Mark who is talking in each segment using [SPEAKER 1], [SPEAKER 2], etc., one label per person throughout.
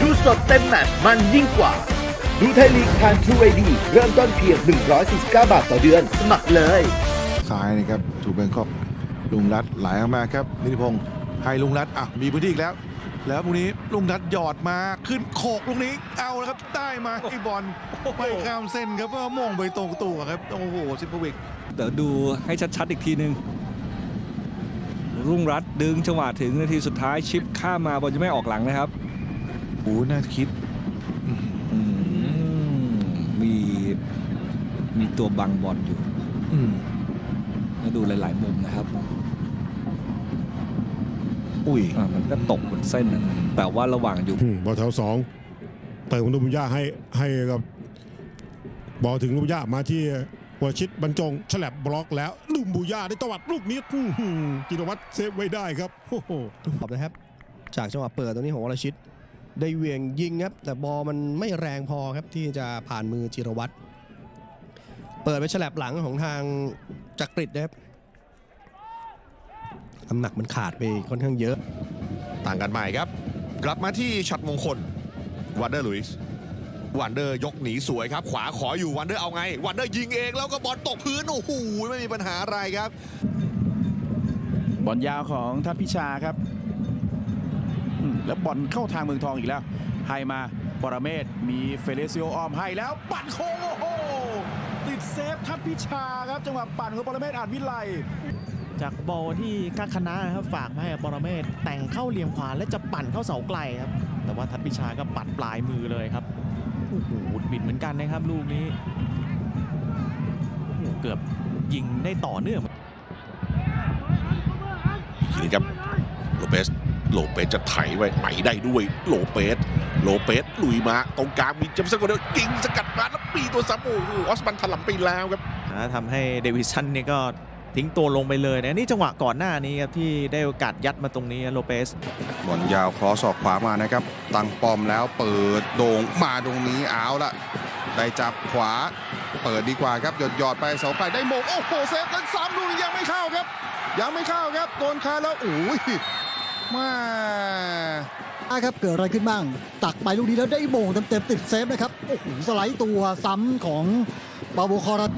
[SPEAKER 1] ดูสดเต็มแมตช์มันยิ่งกว่า ดูไทยลีกทางทูไอดีเริ่มต้นเพียง 149 บาทต่อเดือน สมัครเลย
[SPEAKER 2] ซ้ายนะครับถูกแบงคอกลุงรัฐไหลออกมาครับนิติพงศ์ให้ลุงรัฐอะมีพื้นที่อีกแล้ว แล้วพวกนี้ลุงรัฐหยอดมาขึ้นโขกลูกนี้เอาแล้วครับได้มาไอ้บอลไม่ข้ามเส้นครับก็มองไปตรงตัวครับโอ้โหซิปวิก
[SPEAKER 3] เดี๋ยวดูให้ชัดๆอีกทีหนึ่งรุ่งรัฐดึงจังหวะถึงนาทีสุดท้ายชิปข้ามมาบอลจะไม่ออกหลังนะครับ
[SPEAKER 2] โอ้น่าคิด
[SPEAKER 3] อืมมีมีตัวบังบอลอยู่
[SPEAKER 2] อืม
[SPEAKER 3] แล้วดูหลาย ๆ มุมนะครับ
[SPEAKER 2] อุ้ย
[SPEAKER 3] อะมันก็ตกบนเส้นนะแต่ว่าระหว่างอยู่
[SPEAKER 4] อืมบอลแถวสองเติมของลูกบุญญาให้ให้กับบอลถึงลูกบุญญามาที่วรชิตบรรจงฉลับบล็อกแล้วลูกบุญญาได้ตวัดลูกนี้อื้อหือจิรวัตรเซฟไว้ได้ครับโอ้โห
[SPEAKER 5] ขอบนะครับ จากจังหวะเปิดตรงนี้ของวรชิต ได้เหวียงยิงครับ แต่บอลมันไม่แรงพอครับที่จะผ่านมือจิรวัตรเปิดไปฉลับหลังของทางจักริดนะครับน้ำหนักมันขาดไปค่อนข้างเยอะ
[SPEAKER 6] ต่างกันใหม่ครับ กลับมาที่ช็อตมงคลวันเดอร์ลุยส์วันเดอร์ยกหนีสวยครับ ขวาขออยู่วันเดอร์เอาไง วันเดอร์ยิงเองแล้วก็บอลตกพื้น โอ้โหไม่มีปัญหาอะไรครับ
[SPEAKER 7] บอลยาวของทัพพิชาครับอืม แล้วบอลเข้าทางเมืองทองอีกแล้ว ให้มาปรเมศมีเฟเลซิโอออมให้แล้วปั่นโค้งโอ้โหติดเซฟทัพพิชาครับจังหวะปั่นของปรเมศอาจวิไล
[SPEAKER 8] จากบอลที่ก้าคณะนะครับฝากมาให้ปรเมศแต่งเข้าเหลี่ยมขวาและจะปั่นเข้าเสาไกลครับ แต่ว่าทัพพิชาก็ปัดปลายมือเลยครับโอ้โหบิดเหมือนกันนะครับลูกนี้โอ้โหเกือบยิงได้ต่อเนื่อง
[SPEAKER 6] ทีนี้ครับโลเปส โลเปสจะไถไว้ไปได้ด้วยโลเปสโลเปสลุยมาตรงกลางมีเจมส์สันคนเดียวยิงสกัดมาแล้วปีตัวซ้ำโอ้โหออสมันถล่มไปแล้วครับ
[SPEAKER 8] นะทำให้เดวิสันเนี่ยก็ทิ้งตัวลงไปเลยนะนี่จังหวะก่อนหน้านี้ครับที่ได้โอกาสยัดมาตรงนี้โลเปส
[SPEAKER 9] บอลยาวครอสออกขวามานะครับ ตั้งป้อมแล้วเปิดโด่งมาตรงนี้เอาละได้จับขวา เปิดดีกว่าครับหยดหยอดๆไปเสาไกลได้โมงโอ้โหเซฟแล้วซ้ำลูกนี้ยังไม่เข้าครับ ยังไม่เข้าครับโดนคาแล้วโอ้ย มา
[SPEAKER 10] ครับเกิดอะไรขึ้นบ้าง ตักไปลูกนี้แล้วได้โมงเต็มๆติดเซฟนะครับโอ้โหสไลด์ตัวซ้ำของปาโบคอรัส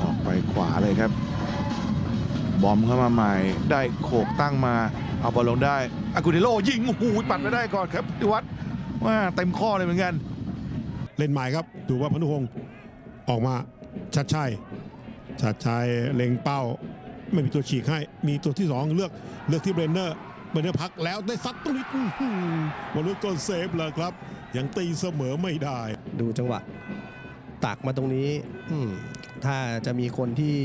[SPEAKER 2] ออกไปขวาเลยครับ บอมเข้ามาใหม่ ได้โขกตั้งมา เอาบอลลงได้อากุเดโลยิงโอ้โหปัดไม่ได้ก่อนครับดิวัตว่าเต็มข้อเลยเหมือนกัน
[SPEAKER 4] เล่นใหม่ครับ ดูว่าพนุพงศ์ออกมาชัดชัยชัดชัยเล็งเป้า ไม่มีตัวฉีกให้ มีตัวที่สองเลือกเลือกที่เบรนเนอร์เบรนเนอร์พักแล้วได้ซัดตรงนี้อื้อหือบอลลูนก็เซฟเลยครับ ยังตีเสมอไม่ได้
[SPEAKER 5] ดูจังหวะตักมาตรงนี้อืมถ้าจะมีคนที่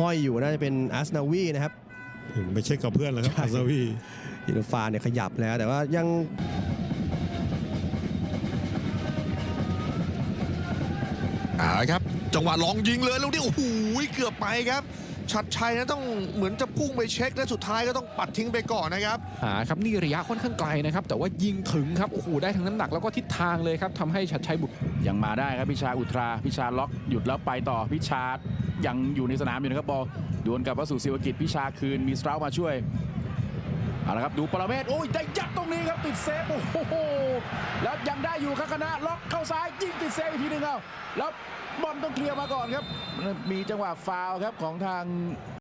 [SPEAKER 5] ห้อยอยู่น่าจะเป็นอาสนาวีนะครับ
[SPEAKER 4] ไม่ใช่กับเพื่อนแล้วครับ
[SPEAKER 5] ใช่
[SPEAKER 4] อาซาวี
[SPEAKER 5] อินฟานเนี่ยขยับแล้วแต่ว่ายัง
[SPEAKER 6] เอาละครับ จังหวะลองยิงเลยลูกนี้โอ้โหเกือบไปครับ ชัดชัยนะต้องเหมือนจะพุ่งไปเช็ค และสุดท้ายก็ต้องปัดทิ้งไปก่อนนะครับ
[SPEAKER 11] หาครับนี่ระยะค่อนข้างไกลนะครับ แต่ว่ายิงถึงครับโอ้โหได้ทั้งน้ำหนักแล้วก็ทิศทางเลยครับทำให้ชัดชัยบุก
[SPEAKER 7] ยังมาได้ครับพิชาอุตราพิชาล็อกหยุดแล้วไปต่อพิชายังอยู่ในสนามอยู่นะครับบอลดวลกับวัสสุศิวกิจพิชาคืนมีสตราวมาช่วย เอาละครับดูปรเมศโอ้ยได้ยัดตรงนี้ครับติดเซฟโอ้โหแล้วยังได้อยู่ครับคณะล็อกเข้าซ้ายยิงติดเซฟอีกทีหนึ่งเอาแล้วบอลต้องเคลียร์มาก่อนครับ มีจังหวะฟาวครับของทาง